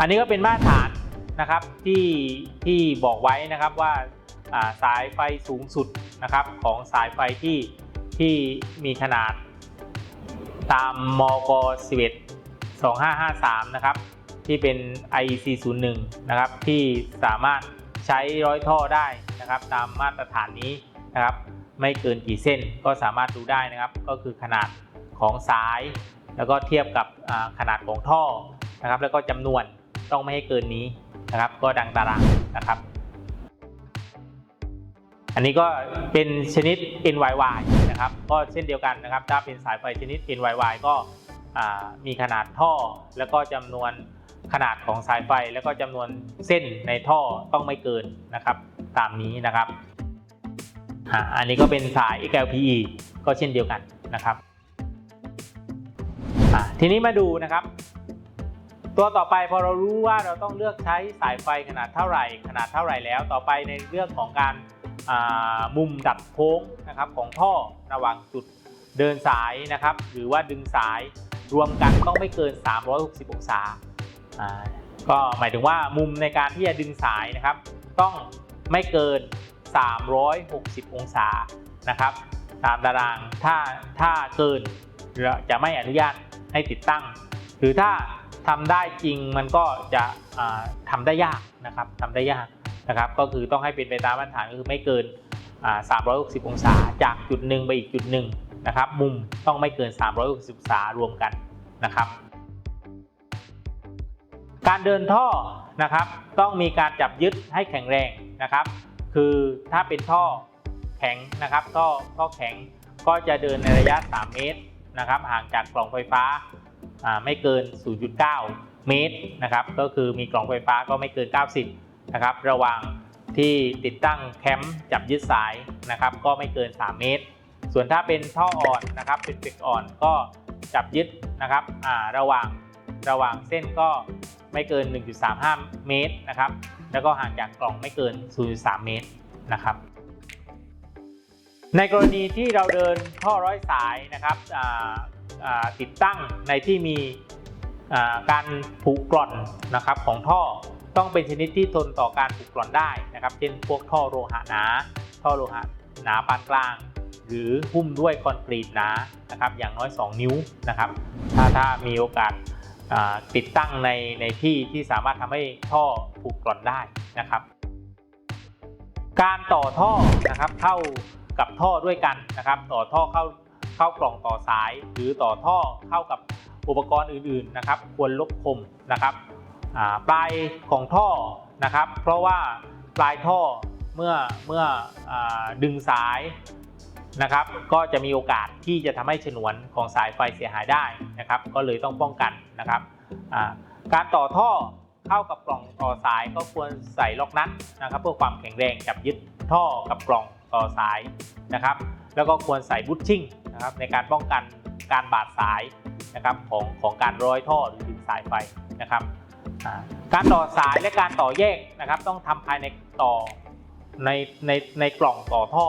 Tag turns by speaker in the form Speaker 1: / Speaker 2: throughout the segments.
Speaker 1: อันนี้ก็เป็นมาตรฐานนะครับที่ที่บอกไว้นะครับว่าสายไฟสูงสุดนะครับของสายไฟที่ที่มีขนาดตามมก11 2553 นะครับ ที่เป็น IEC 01 นะครับ ที่สามารถใช้ร้อยท่อได้นะครับ ตามมาตรฐานนี้นะครับ ไม่เกินกี่เส้นก็สามารถดูได้นะครับ ก็คือขนาดของสาย แล้วก็เทียบกับขนาดของท่อนะครับ แล้วก็จำนวน ต้องไม่ให้เกินนี้นะครับ ก็ดังตารางนะครับ อันนี้ก็เป็นชนิด NYY นะครับ ก็เช่นเดียวกันนะครับ ถ้าเป็นสายไฟชนิด NYY ก็มีขนาดท่อแล้วก็จำนวนขนาดของสายไฟแล้วก็จำนวนเส้นในท่อต้องไม่เกินนะครับ ตามนี้นะครับอันนี้ก็เป็นสาย XLPE ก็เช่นเดียวกันนะครับทีนี้มาดูนะครับ ตัวต่อไปพอเรารู้ว่าเราต้องเลือกใช้สายไฟขนาดเท่าไหร่ ขนาดเท่าไหร่แล้วต่อไปในเรื่องของการมุมดัดโค้งนะครับของท่อระหว่างจุดเดินสายนะครับ หรือว่าดึงสายรวมกันต้องไม่เกิน 360 องศาอ่าก็หมายถึงว่ามุมในการที่จะดึงสายนะครับ ต้องไม่เกิน 360 องศานะครับ ตามตารางถ้าถ้าเกินจะไม่อนุญาตให้ติดตั้ง หรือถ้า ทำได้จริงมันก็จะอ่าทำได้ยากนะครับทำได้ยากนะครับ ก็คือต้องให้เป็นไปตามมาตรฐานก็คือไม่เกิน 360 องศาจากจุดหนึ่งไปอีกจุดหนึ่งนะครับ มุมต้องไม่เกิน 360 องศารวมกันนะครับ การเดินท่อนะครับ ต้องมีการจับยึดให้แข็งแรงนะครับ คือถ้าเป็นท่อแข็งนะครับท่อท่อแข็งก็จะเดินในระยะ 3 เมตรนะครับ ห่างจากกล่องไฟฟ้า ไม่เกิน 0.9 เมตรนะครับ ก็คือมีกล่องไฟฟ้าก็ไม่เกิน 90 นะครับ ระหว่างที่ติดตั้งแคมป์จับยึดสายนะครับ ก็ไม่เกิน 3 เมตร ส่วนถ้าเป็นท่ออ่อนนะครับ เป็นเฟกอ่อนก็จับยึดนะครับระหว่างระหว่างเส้นก็ไม่เกิน 1.35 เมตรนะครับ แล้วก็ห่างจากกล่องไม่เกิน 0.3 เมตรนะครับ ในกรณีที่เราเดินท่อร้อยสายนะครับ ติดตั้งในที่มีการผุกร่อนนะครับของท่อต้องเป็นชนิดที่ทนต่อการผุกร่อนได้นะครับ เช่นพวกท่อโลหะหนา ท่อโลหะหนาปานกลาง หรือหุ้มด้วยคอนกรีตหนานะครับอย่างน้อย 2 นิ้วนะครับ ถ้าถ้ามีโอกาสติดตั้งในในที่ที่สามารถทำให้ท่อผุกร่อนได้นะครับ การต่อท่อนะครับเข้ากับท่อด้วยกันนะครับ ต่อท่อเข้า เข้ากล่องต่อสาย หรือต่อท่อเข้ากับอุปกรณ์อื่นๆนะครับ ควรลบคมนะครับปลายของท่อนะครับ เพราะว่าปลายท่อเมื่อเมื่ออดึงสายนะครับ ก็จะมีโอกาสที่จะทำให้ฉนวนของสายไฟเสียหายได้นะครับ ก็เลยต้องป้องกันนะครับการต่อท่อเข้ากับกล่องต่อสายก็ควรใส่ล็อกนัทนะครับ เพื่อความแข็งแรงจับยึดท่อกับกล่องต่อสายนะครับ แล้วก็ควรใส่บูทชิ่งนะครับในการป้องกันการบาดสายนะครับของของการร้อยท่อหรือดึงสายไฟนะครับการต่อสายและการต่อแยกนะครับ ต้องทำภายในต่อในในในกล่องต่อท่อ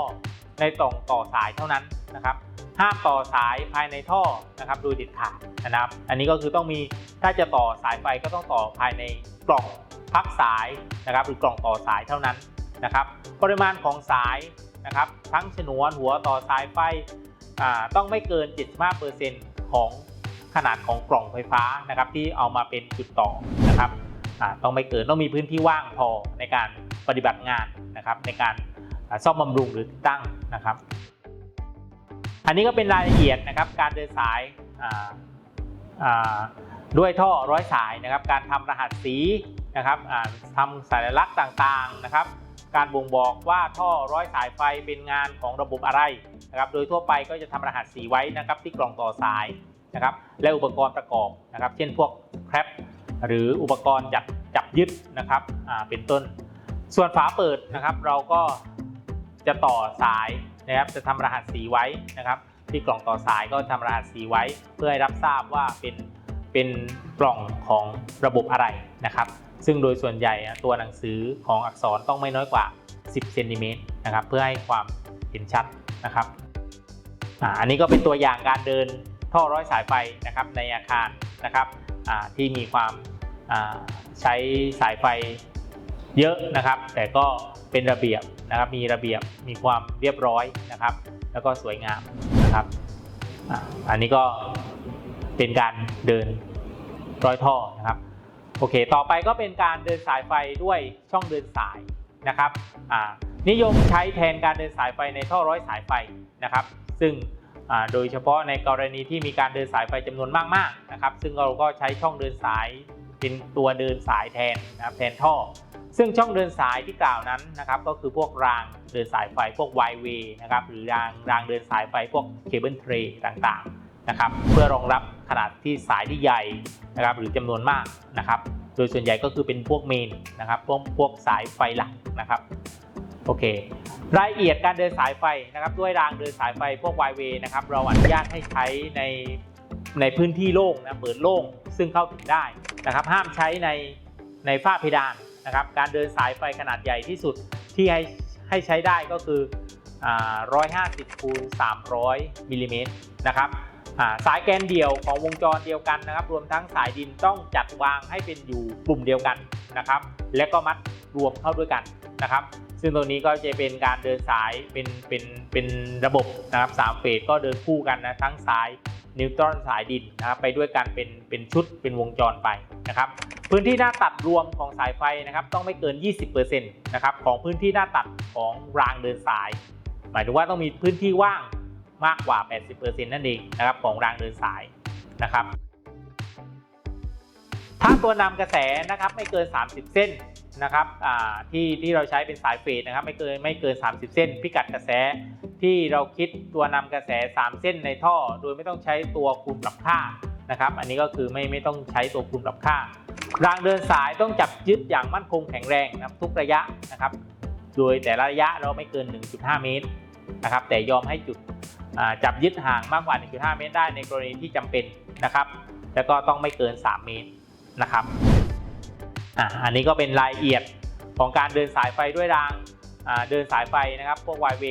Speaker 1: ในกล่องต่อสายเท่านั้นนะครับห้ามต่อสายภายในท่อนะครับโดยเด็ดขาดนะครับ อันนี้ก็คือต้องมีถ้าจะต่อสายไฟก็ต้องต่อภายในกล่องพักสายนะครับหรือกล่องต่อสายเท่านั้นนะครับ ปริมาณของสาย นะครับ ทั้งฉนวนหัวต่อสายไฟต้องไม่เกิน 75%ของขนาดของกล่องไฟฟ้านะครับที่เอามาเป็นจุดต่อนะครับต้องไม่เกินต้องมีพื้นที่ว่างพอในการปฏิบัติงานนะครับในการซ่อมบำรุงหรือตั้งนะครับ อันนี้ก็เป็นรายละเอียดนะครับการเดินสายด้วยท่อร้อยสายนะครับ การทำรหัสสีนะครับทำสัญลักษณ์ต่างๆนะครับ การบ่งบอกว่าท่อร้อยสายไฟเป็นงานของระบบอะไรนะครับ โดยทั่วไปก็จะทำรหัสสีไว้นะครับที่กล่องต่อสายนะครับ และอุปกรณ์ประกอบนะครับ เช่นพวกแครปหรืออุปกรณ์จับจับยึดนะครับเป็นต้น ส่วนฝาเปิดนะครับ เราก็จะต่อสายนะครับ จะทำรหัสสีไว้นะครับ ที่กล่องต่อสายก็ทำรหัสสีไว้ เพื่อให้รับทราบว่าเป็นเป็นกล่องของระบบอะไรนะครับ ซึ่งโดยส่วนใหญ่ตัวหนังสือของอักษรต้องไม่น้อยกว่า 10เซนติเมตรนะครับเพื่อให้ความเห็นชัดนะครับอันนี้ก็เป็นตัวอย่างการเดินท่อร้อยสายไฟนะครับในอาคารนะครับที่มีความใช้สายไฟเยอะนะครับ แต่ก็เป็นระเบียบนะครับมีระเบียบมีความเรียบร้อยนะครับ แล้วก็สวยงามนะครับอันนี้ก็เป็นการเดินร้อยท่อนะครับ โอเค ต่อไปก็เป็นการเดินสายไฟด้วยช่องเดินสายนะครับอ่านิยมใช้แทนการเดินสายไฟในท่อร้อยสายไฟนะครับ ซึ่งโดยเฉพาะในกรณีที่มีการเดินสายไฟจำนวนมากๆนะครับ ซึ่งเราก็ใช้ช่องเดินสายเป็นตัวเดินสายแทนนะครับแทนท่อ ซึ่งช่องเดินสายที่กล่าวนั้นนะครับ ก็คือพวกรางเดินสายไฟพวก y w a y นะครับหรือรางรางเดินสายไฟพวกเคเบิลเทรต่างๆ นะครับเพื่อรองรับขนาดที่สายที่ใหญ่นะครับหรือจำนวนมากนะครับ โดยส่วนใหญ่ก็คือเป็นพวกเมนนะครับพวกพวกสายไฟหลักนะครับโอเครายละเอียดการเดินสายไฟนะครับด้วยรางเดินสายไฟพวก y w a y นะครับเราอนุญาตให้ใช้ในในพื้นที่โล่งนะเปิดโล่งซึ่งเข้าถึงได้นะครับ ห้ามใช้ในในฝ้าเพดานนะครับ การเดินสายไฟขนาดใหญ่ที่สุดที่ให้ให้ใช้ได้ก็คืออ่า150คูณ300มิลลิเมตรนะครับ สายแกนเดี่ยวของวงจรเดียวกันนะครับ รวมทั้งสายดินต้องจัดวางให้เป็นอยู่กลุ่มเดียวกันนะครับ และก็มัดรวมเข้าด้วยกันนะครับ ซึ่งตรงนี้ก็จะเป็นการเดินสายเป็นเป็นเป็นระบบนะครับสามเฟสก็เดินคู่กันนะทั้งสายนิวตรอนสายดินนะครับไปด้วยกันเป็นเป็นชุดเป็นวงจรไปนะครับ พื้นที่หน้าตัดรวมของสายไฟนะครับ ต้องไม่เกิน 20%นะครับของพื้นที่หน้าตัดของรางเดินสาย หมายถึงว่าต้องมีพื้นที่ว่าง มากกว่า 80%นั่นเองนะครับของรางเดินสายนะครับ ถ้าตัวนำกระแสนะครับไม่เกิน 30 เส้นนะครับที่ที่เราใช้เป็นสายเฟสนะครับไม่เกินไม่เกิน 30 เส้น พิกัดกระแสที่เราคิดตัวนำกระแส 3 เส้นในท่อ โดยไม่ต้องใช้ตัวคูณปรับค่านะครับ อันนี้ก็คือไม่ไม่ต้องใช้ตัวคูณปรับค่า รางเดินสายต้องจับยึดอย่างมั่นคงแข็งแรงนะครับทุกระยะนะครับ โดยแต่ละระยะเราไม่เกิน 1.5 เมตรนะครับแต่ยอมให้จุด จับยึดห่างมากกว่า 1.5 เมตรได้ในกรณีที่จำเป็นนะครับ แล้วก็ต้องไม่เกิน 3 เมตรนะครับอ่าอันนี้ก็เป็นรายละเอียดของการเดินสายไฟด้วยรางเดินสายไฟนะครับพวกไวเว